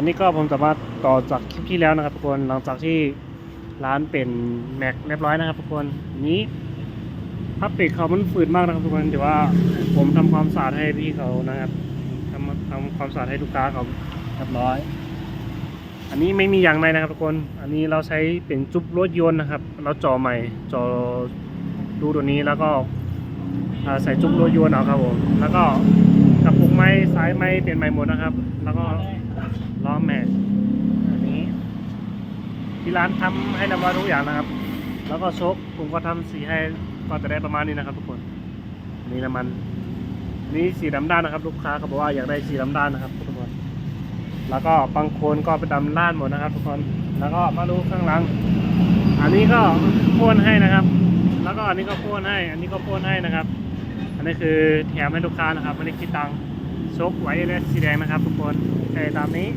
วันนี้ก็ผมสามารถต่อจากคลิปที่แล้วนะครับทุกคนหลังจากที่ร้านเป็นแม็กเรียบร้อยนะครับทุกคนนี้พับปิกเขามันฝืดมากนะครับทุกคนแต่ว่าผมทำความสะอาดให้พี่เขานะครับทำทำความสะอาดให้ลูกค้าเขาเรียบร้อย อันนี้ไม่มียางในนะครับทุกคน อันนี้เราใช้เป็นจุ๊บรถยนต์นะครับ เราจ่อใหม่จ่อดูตัวนี้แล้วก็ใส่จุ๊บรถยนต์เอาครับผมแล้วก็ กระปุกไม้ซ้ายไม้เป็นไม้หมดนะครับ แล้วก็ล้อแม็กอันนี้ ที่ร้านทำให้เรียบร้อยทุกอย่างนะครับ แล้วก็ชคผมก็ทำสีให้ก็จะได้ประมาณนี้นะครับ ทุกคนอันนี้น้ำมันนนี้สีดำด้านนะครับ ลูกค้าเขาบอกว่าอยากได้สีดำด้านนะครับ ทุกคน แล้วก็บางคนก็ไปดำล้านหมดนะครับ ทุกคน แล้วก็มาดูข้างหลัง อันนี้ก็พ่นให้นะครับ แล้วก็อันนี้ก็พ่นให้ อันนี้ก็พ่นให้นะครับ อันนี้คือแถมให้ลูกค้านะครับไม่ได้คิดตังค์ ชกไว้เลยสีแดงนะครับทุกคนใช่ตามนี้